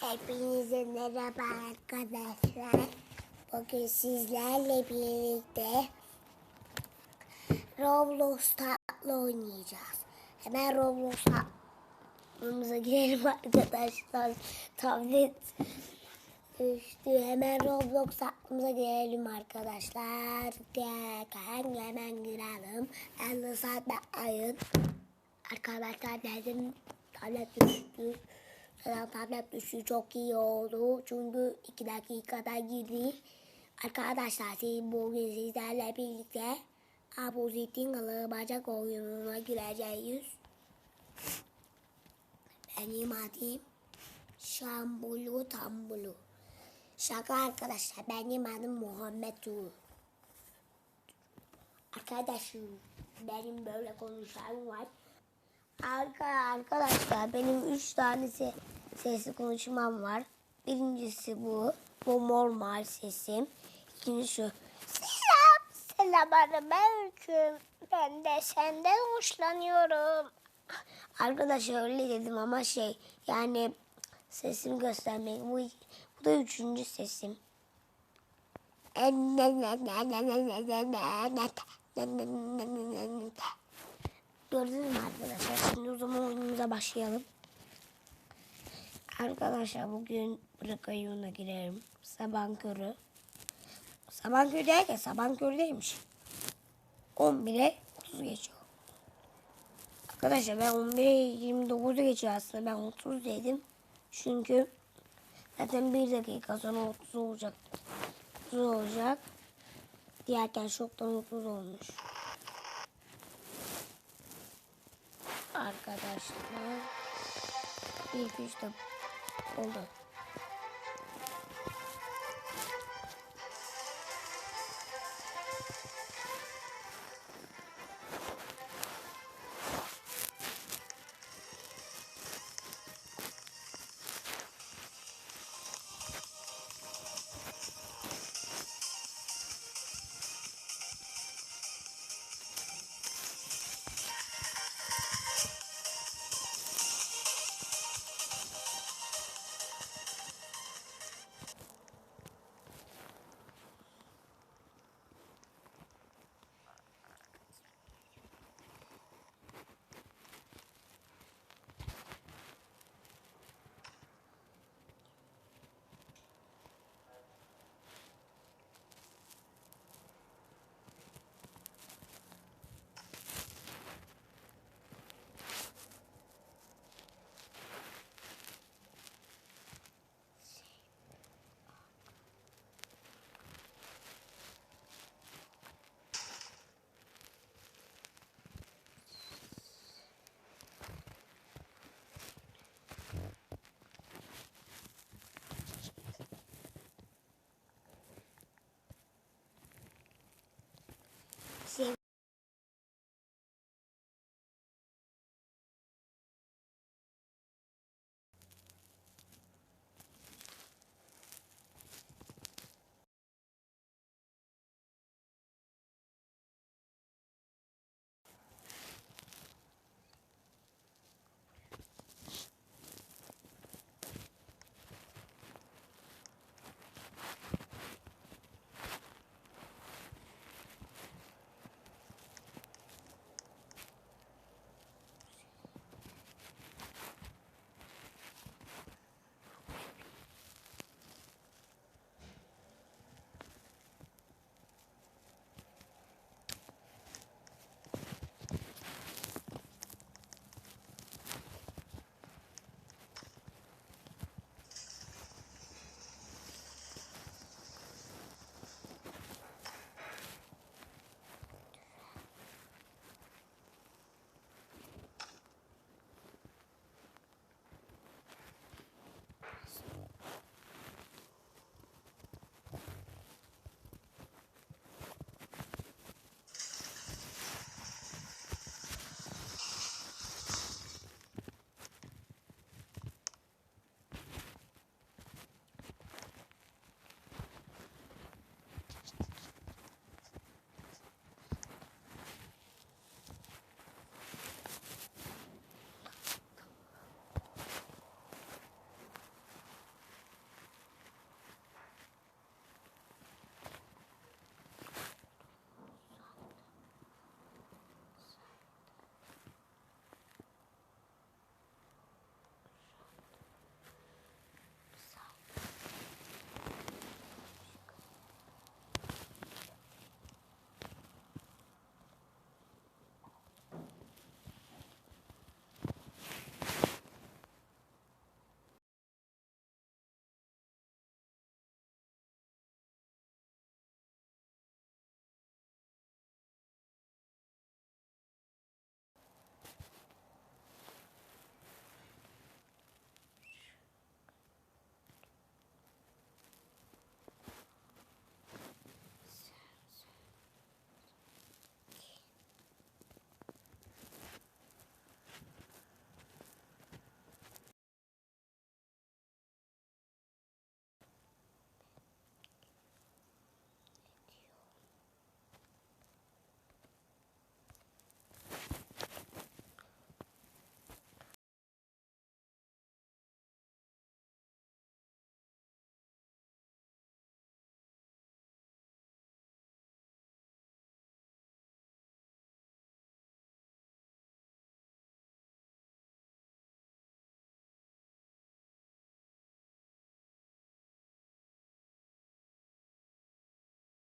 Hepinize merhaba arkadaşlar. Bugün sizlerle birlikte Roblox tatlı oynayacağız. Hemen Roblox tatlımıza girelim arkadaşlar. Tablet düştü. Hemen Roblox tatlımıza girelim arkadaşlar. Gel, hemen girelim. 50 saat bekleyin. Arkadaşlar dedim tablet düştü. Zaten tablet düştü çok iyi oldu. Çünkü iki dakikada girdi. Arkadaşlar siz bugün sizlerle birlikte Apozitin Alı Bacak oyununa gireceğiz. Benim adım Şambulu Tambulu. Şaka arkadaşlar benim adım Muhammed Tuğ. Arkadaşım benim böyle konuşan var. Arka, arkadaşlar benim üç tane se- sesli konuşmam var. Birincisi bu. Bu normal sesim. İkincisi şu. Selam. Selam aleyküm. Ben de senden hoşlanıyorum. Arkadaşlar öyle dedim ama şey yani sesimi göstermek. Bu, bu da üçüncü sesim. Gördünüz mü arkadaşlar? Şimdi o zaman oyunumuza başlayalım. Arkadaşlar bugün bırak oyununa girerim. Sabah körü. Sabah körü derken sabah körü değilmiş. 11'e 30 geçiyor. Arkadaşlar ben 11'e 29 geçiyor aslında. Ben 30 dedim. Çünkü zaten 1 dakika sonra 30 olacak. 30 olacak. Diğerken çoktan 30 olmuş. Arkadaşlar. 1 2 3 4 oldu.